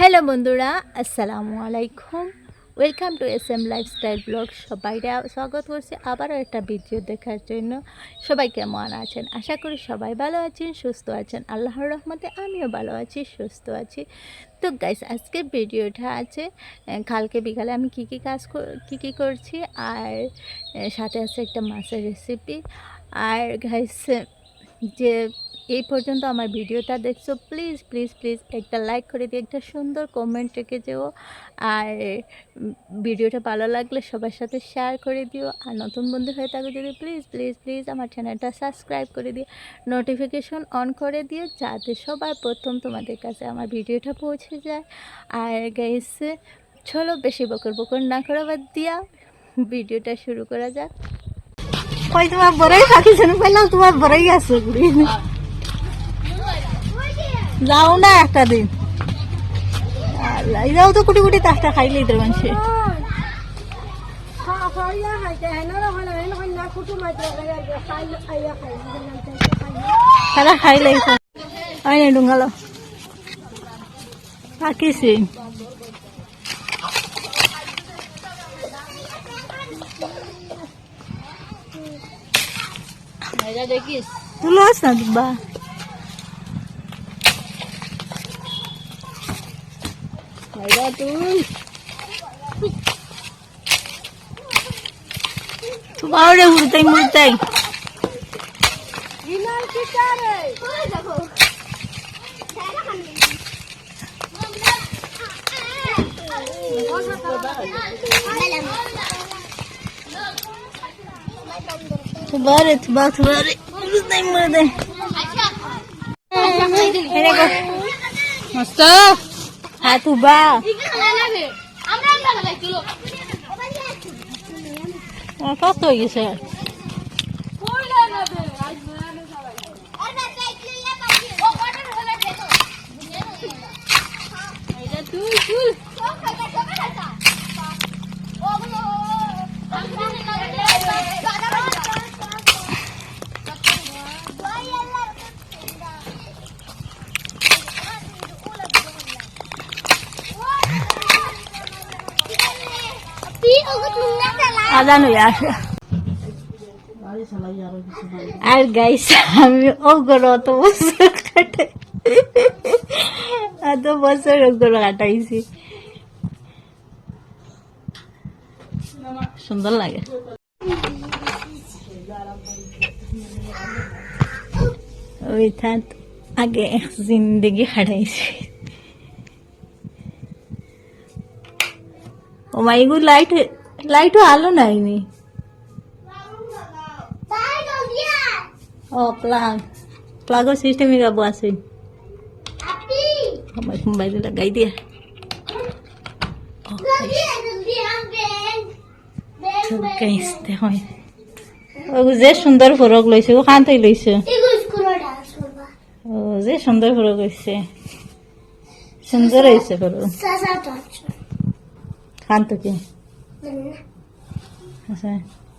Hello বন্ধুরা, আসসালামু আলাইকুম। Welcome to S M lifestyle blog সবাইকে স্বাগত করছি আবারও একটা ভিডিও দেখার জন্য। সবাই কেমন আছেন? আশা করি সবাই ভালো আছেন, সুস্থ আছেন। আল্লাহর রহমতে আমিও ভালো আছি, সুস্থ আছি। তো গাইস আজকের ভিডিওটা আছে। কালকে বিকালে আমি কি কি কাজ কি কি করছি, আর সাথে আছে একটা মাছের রেসিপি আর গাইস যে এই পর্যন্ত আমার ভিডিওটা দেখছ প্লিজ প্লিজ প্লিজ একটা লাইক করে দিয়ে একটা সুন্দর কমেন্ট রেখে যেও। আর ভিডিওটা ভালো লাগলে সবার সাথে শেয়ার করে দিও। আর নতুন বন্ধু হয়ে থাকো যদি প্লিজ প্লিজ প্লিজ আমার চ্যানেলটা সাবস্ক্রাইব করে দিয়ে নোটিফিকেশন অন করে দিও যাতে সবার প্রথম তোমাদের কাছে আমার ভিডিওটা পৌঁছে যায়। আর গাইছে চলো বেশি বকর বকর না করে, বাদ দিয়া ভিডিওটা শুরু করা যাক। কই তোমার বড়ই থাকিছে না পেলাম তোমার বড়ই আছে যাও না একটা দিন। যাও তো কুটি কুটি তাহটা খাইলেই তো মানুষে তারা খাইলেই হয় না ডুঙ্গালো থাকিছি দেখিস? তুলো আস না দিবা তুই তোমার রে উড়তাই মুড়তাই। Tubare, tubare. Urutai murutai. Hele go. Mast. Ha tuba. কত হয়ে গেছে আদান হয়ে আসে আর গাইস আমি ওগুলো অত বছর কাটাই এত বছর ওগুলো কাটাইছি। সুন্দর লাগে। ওই থাক আগে জিন্দগি হারাইছি। ও মা এগুলো লাইট লাইটও আলো নাইনি ও প্লাগ প্লাগর সিস্টেম গাবো আছে আমার মোবাইলে লাগাই দিয়া যে সুন্দর ফরক লইছে ও থেকে লইছে ও যে সুন্দর ফরক হইছে সুন্দর হয়েছে ফরক খান থেকে আচ্ছা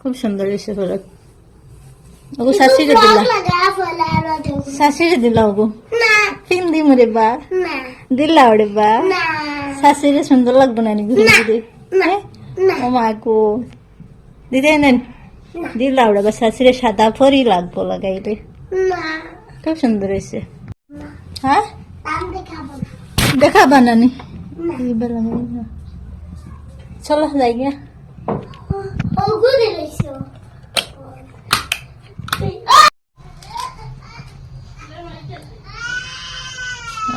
খুব সুন্দর হয়েছে ফরক ওগো শাশিরে দিলা। শাশিরে দিলা ওগো? হিন্দি মরে বা। দিলা ওরে বা। শাশিরে সুন্দর লাগবে না ঘুরে ঘুরে? হ্যাঁ? ও মা গো। দিদি নেন। দিলা ওরে বা শাশিরে সাদা ফরি লাগবো লাগাইলে। খুব সুন্দর হয়েছে। হ্যাঁ? দেখা বানানি এইবার লাগাই না। চলো যাই গিয়া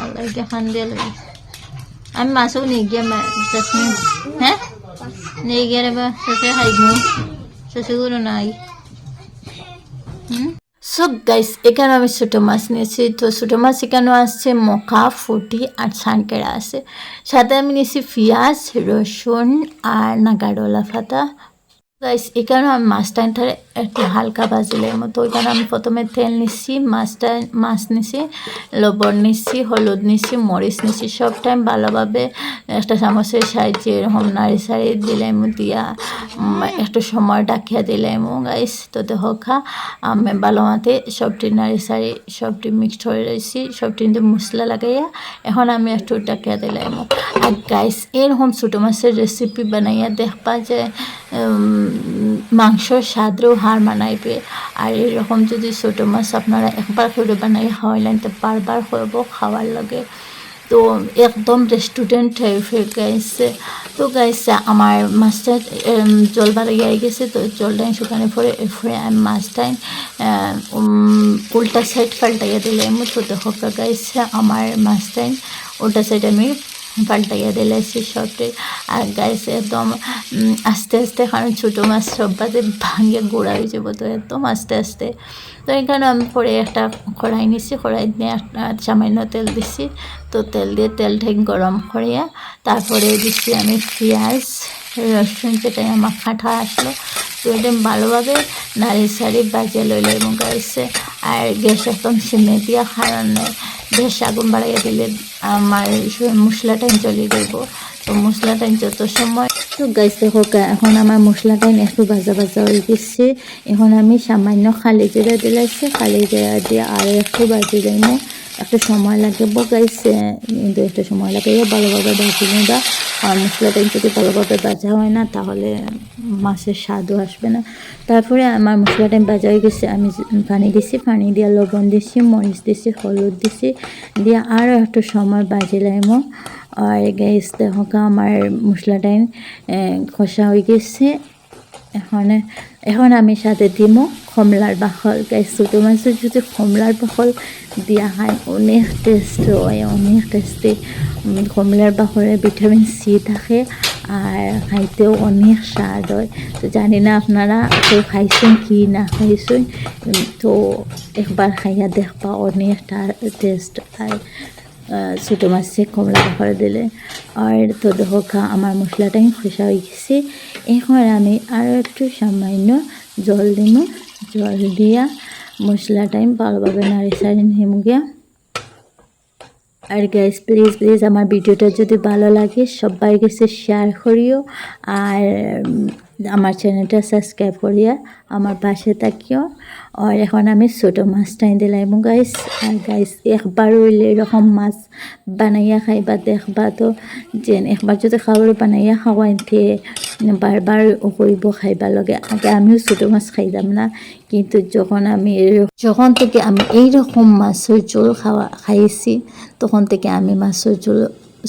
Alay ka handle eh. আমি মাছও নিয়ে গিয়ে চাষনি হ্যাঁ নিয়ে গিয়ে রে বা শেষে খাইব শেষেগুলো নাই সো গাইস এখানে আমি ছোটো মাছ নিয়েছি। তো ছোটো মাছ এখানে আসছে মকা, ফুটি আর ছানকেরা আছে। সাথে আমি নিয়েছি পেঁয়াজ, রসুন আর নাগারোলা ফাতা গাইস এখানে আমি মাছটা ধরে একটু হালকা ভাজিলাম তো ওইখানে আমি প্রথমে তেল নিচ্ছি মাছটা মাছ নিছি লবণ নিচ্ছি, হলুদ নিচ্ছি, মরিচ নিচ্ছি সব টাইম ভালোভাবে একটা চামচের সাহায্যে এরকম নাড়ি সাড়ি দিলাম দিয়া একটু সময় ডাকিয়া দিলাম গাইস তো দেখ আমি ভালো মতে সবটি নাড়ি সাড়ি সবটি মিক্সড হয়ে রয়েছি, সবটি কিন্তু মশলা লাগাইয়া এখন আমি একটু ডাকিয়া দিলাম। আর গাইস এরকম ছোটো মাছের রেসিপি বানাইয়া দেখবা যে মাংসর স্বাদরেও হার মানাইবে আর এরকম যদি ছোটো মাছ আপনারা একবার করে বানাই খাওয়াইলেন তো বারবার করব খাওয়ার লাগে। তো একদম রেস্টুরেন্ট টাইপের গাইছে। তো গাইছে আমার মাছটা উম, জল বাড়িয়ে গেছে তো জলটাই শুকানে পরে এরপরে আমি মাছটাই উল্টা সাইড পাল্টাইয়া দিলাম তো দেখো গাইছে। আমার মাছটাই উল্টা সাইড আমি পাল্টাইয়া দিলাইছি সবটি আর গাইছে একদম আস্তে আস্তে কারণ ছোটো মাছ সব বাদে ভাঙিয়ে গোড়া হয়ে যাব তো একদম আস্তে আস্তে। তো এখানে আমি পরে একটা কড়াই নিছি, কড়াই দিয়ে একটা সামান্য তেল দিছি। তো তেল দিয়ে তেলটা গরম করিয়া তারপরে দিচ্ছি আমি পেঁয়াজ, রসুন যেটা আমার খাঁটা আসলো। তো এটা ভালোভাবে নাড়ি সাড়ি বাজিয়ে লইলে এবং গাইছে আর গ্যাস একদম সিমে দিয়া খাওয়ার নেই। বেশ আগুন বাড়াইয়া দিলে আমার মশলাটা চলে যাইব। তো মশলাটা যত সময় তো গাইস দেখো এখন আমার মশলাটা একটু ভাজা ভাজা হয়ে গেছে। এখন আমি সামান্য খালি জিরা দিলাইছি। খালি জিরা দিয়ে আর একটু বাজি দিলাম একটু সময় লাগবে গাইছে কিন্তু একটা সময় লাগে ভালোভাবে ভাজি নিবা আর মশলাটা যদি ভালোভাবে বাজা হয় না, তাহলে মাছের স্বাদও আসবে না। তারপরে আমার মশলাটা বাজা হয়ে গেছে, আমি পানি দিছি, পানি দিয়ে লবণ দিছি, মরিচ দিছি, হলুদ দিছি, দিয়ে আরও একটু সময় বাজে বাজিলাম আর গ্যাস দেখো আমার মশলাটাই কষা হয়ে গেছে। এখন এখন আমি সাথে দিব কমলার বাখল গাই ছোটো মাছের যদি কমলার বাখল দিয়া হয় অনেক টেস্ট হয় অনেক টেস্টি কমলার বাখলে ভিটামিন সি থাকে আর খাইতেও অনেক স্বাদ হয়। তো জানি না আপনারা কেউ খাইছেন কি না খাইছেন। তো একবার খাইয়া দেখবা অনেক টেস্ট আহ, ছোটো মাছে কমলা বাখরে দিলে। আর তো দেখো আমার মশলাটাই খসা হয়ে গেছে। এখন আমি আরও একটু সামান্য জল দিব। জল দিয়া মশলাটাই ভালোভাবে নাড়ি সাড়ি নিম গিয়া। আর গাইস প্লিজ প্লিজ আমার ভিডিওটা যদি ভালো লাগে সবাই কাছে শেয়ার করিও। আর আমার চ্যানেলটা সাবস্ক্রাইব করিয়া আমার পাশে থাকিও। আর এখন আমি ছোটো মাছটাই দিলাম গাইস আর গাইস একবার হইলে এরকম মাছ বানাইয়া খাইবা, দেখবা তো যে একবার যদি খাবার বানাইয়া খাওয়াইতে বারবার করিব খাইবা লগে। আগে আমিও ছোটো মাছ খাইতাম না, কিন্তু যখন আমি যখন থেকে আমি এইরকম মাছের ঝোল খাওয়া, খাইছি, তখন থেকে আমি মাছের ঝোল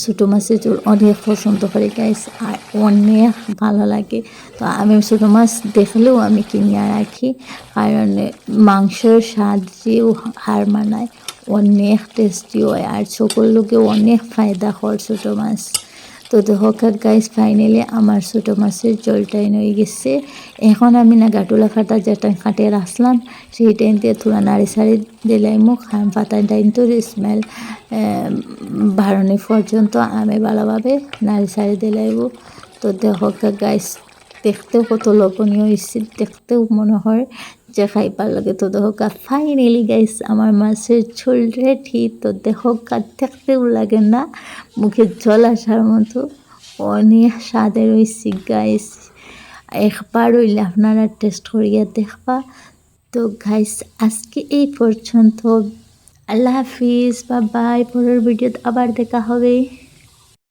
ছোটো মাছের ঝোল অনেক পছন্দ করে গাইস আর অনেক ভালো লাগে। তো আমি ছোটো মাছ দেখলেও আমি কিনিয়া রাখি, কারণ মাংসের স্বাদ যেও হার মানায়, অনেক টেস্টি হয়, আর সকল লোকে অনেক ফায়দা হয় ছোটো মাছ। তো দেখো গাইস ফাইনালি আমার ছোটো মাছের জলটাই নয়ে গেছে। এখন আমি না গাটুলা ফাটা যেটা কাটে রাখলাম, সেই টাইম দিয়ে থোড়া নাড়ি সাড়ি দিলাই মুখ পাতা টাইম তো স্মেল বাড়ানি পর্যন্ত আমি ভালোভাবে নাড়ি সাড়ি দিলাইব তো দেখো গাইস দেখতেও কত লোভনীয় হয়েছে, দেখতেও মনে হয় যে খাইবার লাগে তো গা ফাইনালি গাইস আমার মাছের ঝোল রেডি তো দেখো গা দেখতেও লাগে না, মুখে জল আসার মতো। অনেক স্বাদের হয়েছে গাইস একবার হইলে আপনারা টেস্ট করিয়া দেখবা। তো গাইস আজকে এই পর্যন্ত। আল্লাহ হাফিজ বা বাই পরের ভিডিওতে আবার দেখা হবে।